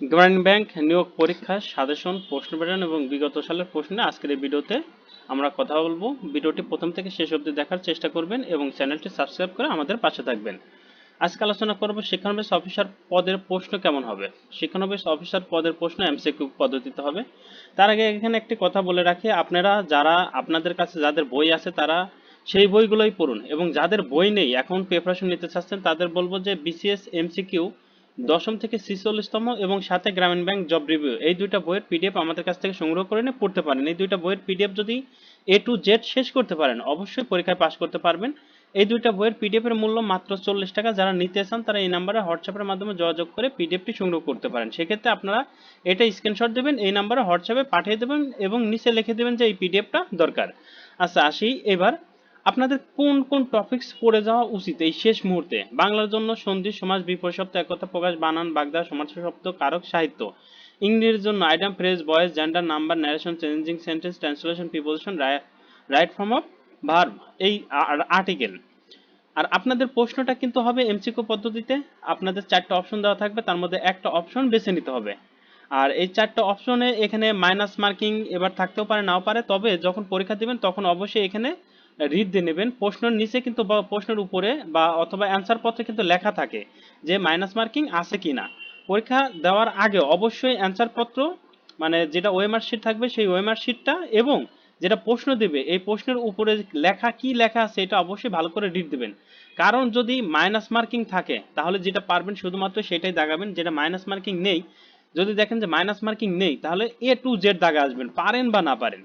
গ্রামীণ ব্যাংক নিয়োগ পরীক্ষার সাজেশন, প্রশ্ন প্যাটার্ন এবং বিগত সালের প্রশ্নে আজকের এই ভিডিওতে আমরা কথা বলব। ভিডিওটি প্রথম থেকে শেষ অবধি দেখার চেষ্টা করবেন এবং চ্যানেলটি সাবস্ক্রাইব করে আমাদের পাশে থাকবেন। আজকে আলোচনা করব শিক্ষানবিশ অফিসার পদের প্রশ্ন কেমন হবে? শিক্ষানবিশ অফিসার পদের প্রশ্ন এমসিকিউ পদ্ধতিতে হবে। তার আগে এখানে একটি কথা বলে রাখি, আপনারা যারা আপনাদের কাছে যাদের বই আছে তারা সেই বইগুলোই পড়ুন এবং যাদের বই নেই, এখন প্রিপারেশন নিতে চাচ্ছেন, তাদের বলব যে বিসিএস এমসিকিউ দশম থেকে ছিচল্লিশতম এবং সাথে গ্রামীণ ব্যাংক জব রিভিউ। এই দুইটা বইয়ের পিডিএফ আমাদের কাছ থেকে সংগ্রহ করে নিয়ে পড়তে পারেন। এই দুইটা বইয়ের পিডিএফ যদি এ টু জেড শেষ করতে পারেন, অবশ্যই পরীক্ষায় পাশ করতে পারবেন। এই দুইটা বইয়ের পিডিএফ এর মূল্য মাত্র চল্লিশ টাকা। যারা নিতে চান, তারা এই নাম্বারে হোয়াটসঅ্যাপের মাধ্যমে যোগাযোগ করে পিডিএফটি সংগ্রহ করতে পারেন। সেক্ষেত্রে আপনারা এটা স্ক্রিনশট দেবেন, এই নাম্বারে হোয়াটসঅ্যাপে পাঠিয়ে দেবেন এবং নিচে লিখে দেবেন যে এই পিডিএফটা দরকার। আচ্ছা আসি এবার আপনাদের কোন কোন টপিকস পড়ে যাওয়া উচিত এই শেষ মুহূর্তে? বাংলার জন্য সন্ধি, সমাজ বিপরীত শব্দ একতা প্রকাশ, বানান, বাগদা, সমাজ শব্দ, কারক, সাহিত্য। ইংরেজির জন্য item phrase voice, gender, number narration changing sentence translation preposition right form of verb এই আর্টিকেল আর আপনাদের প্রশ্নটা কিন্তু হবে এমসিকিউ পদ্ধতিতে। আপনাদের চারটা অপশন দেওয়া থাকবে, তার মধ্যে একটা অপশন বেছে নিতে হবে। আর এই চারটা অপশনে এখানে মাইনাস মার্কিং এবার থাকতেও পারে, নাও পারে, তবে যখন পরীক্ষা দিবেন, তখন অবশ্যই এখানে রিড দিয়ে নেবেন। প্রশ্নের নিচে কিন্তু বা, প্রশ্নের উপরে বা, অথবা অ্যান্সার পত্রে কিন্তু লেখা থাকে যে মাইনাস মার্কিং আছে কি না পরীক্ষা দেওয়ার আগে অবশ্যই অ্যান্সার পত্র মানে যেটা ওয়েমার শিট থাকবে সেই ওয়েমার শিটটা এবং যেটা প্রশ্ন দেবে, এই প্রশ্নের উপরে লেখা কি লেখা আছে এটা অবশ্যই ভালো করে রিড দেবেন। কারণ যদি মাইনাস মার্কিং থাকে, তাহলে যেটা পারবেন শুধুমাত্র সেটাই দাগাবেন, যেটা মাইনাস মার্কিং নেই। যদি দেখেন যে মাইনাস মার্কিং নেই, তাহলে এ টু জেড দাগা আসবেন, পারেন বা না পারেন।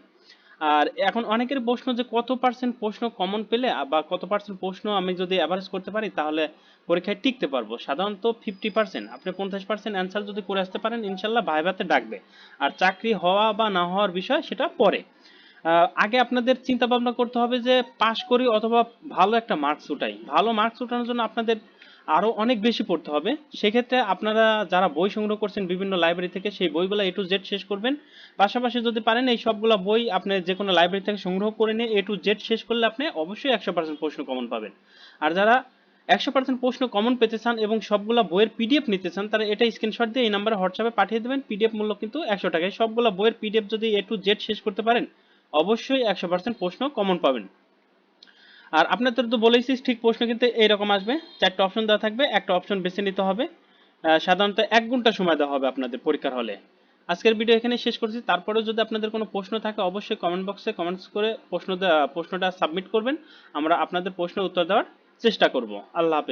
আর এখন অনেকের প্রশ্ন যে কত পার্সেন্ট প্রশ্ন কমন পেলে বা কত পার্সেন্ট প্রশ্ন আমি যদি অ্যাভারেজ করতে পারি, তাহলে পরীক্ষায় টিকতে পারব। সাধারণত ফিফটি পার্সেন্ট আপনি পঞ্চাশ পার্সেন্ট অ্যান্সার যদি করে আসতে পারেন, ইনশাল্লাহ ভাইভাতে ডাকবে। আর চাকরি হওয়া বা না হওয়ার বিষয় সেটা পরে। আগে আপনাদের চিন্তা ভাবনা করতে হবে যে, পাশ করি অথবা ভালো একটা মার্কস উঠাই। ভালো মার্কস উঠানোর জন্য আপনাদের আরও অনেক বেশি পড়তে হবে। সেক্ষেত্রে আপনারা যারা বই সংগ্রহ করছেন বিভিন্ন লাইব্রেরি থেকে, সেই বইগুলো এ টু জেড শেষ করবেন। পাশাপাশি যদি পারেন, এই সবগুলো বই আপনি যে কোনো লাইব্রেরি থেকে সংগ্রহ করে নিয়ে এ টু জেড শেষ করলে আপনি অবশ্যই একশো পার্সেন্ট প্রশ্ন কমন পাবেন। আর যারা একশো পার্সেন্ট প্রশ্ন কমন পেতে চান এবং সবগুলো বইয়ের পিডিএফ নিতে চান, তারা এটা স্ক্রিনশট দিয়ে এই নাম্বারে হোয়াটসঅ্যাপে পাঠিয়ে দেবেন। পিডিএফ মূল্য কিন্তু একশো টাকায়। সবগুলো বইয়ের পিডিএফ যদি এ টু জেড শেষ করতে পারেন, অবশ্যই একশো পার্সেন্ট প্রশ্ন কমন পাবেন। আর আপনাদের তো বলেইছিস ঠিক প্রশ্ন, কিন্তু এইরকম আসবে। চারটা অপশন দেওয়া থাকবে, একটা অপশন বেছে নিতে হবে। সাধারণত এক ঘণ্টা সময় দেওয়া হবে আপনাদের পরীক্ষার হলে। আজকের ভিডিও এখানে শেষ করছি। তারপরেও যদি আপনাদের কোনো প্রশ্ন থাকে, অবশ্যই কমেন্ট বক্সে কমেন্টস করে প্রশ্ন প্রশ্নটা সাবমিট করবেন। আমরা আপনাদের প্রশ্নের উত্তর দেওয়ার চেষ্টা করব। আল্লাহ হাফেজ।